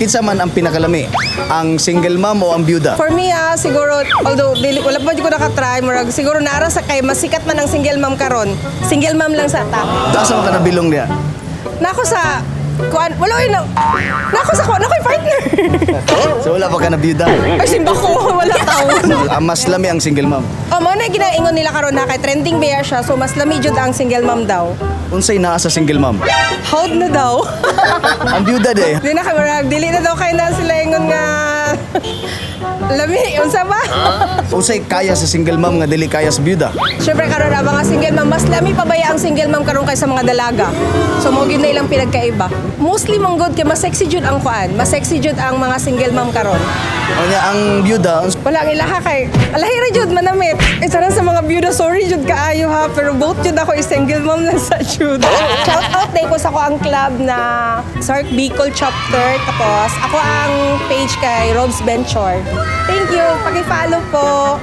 Kinsa man ang pinakalami, ang single mom o ang byuda? For me ah, siguro, although dili, wala pa di ko nakatry, murag, siguro naara sa kay, masikat man ang single mom karon. Single mom lang sa ta. Asa man ka nabilong niya? Nako sa, kuan, wala yun, na- nako sa kuan, ako'y partner. So wala pa ka na byuda? Ay, simba ko, wala Ang mas lami ang single mom. O, mo na ginaingon nila karon na kay trending bear siya, so mas lami jud ang single mom daw. Unsay naa sa single mom? Hold na daw. Ang byuda de. Di na kay dili na daw kay na sila ingon nga, lami, unsa ba? Unsay kaya sa single mom nga dili kaya sa byuda? Siyempre karon ang mga single mom, mas lami pa baya ang single mom karon kaysa mga dalaga. So mo gyud na ilang pinagkaiba. Mostly mong good kay mas sexy jud ang kuan, mas sexy jud ang mga single mom karon. O niya, ang byuda, Wala ang ilaha kay alahira jud manamit. Isa na sorry jud kaayo ha, pero both jud ako is single mom lang sa jud. Shout out day ko sa ko ang club na Sark Bicol chapter tapos ako ang page kay Robs Venture. Thank you, paki-follow po.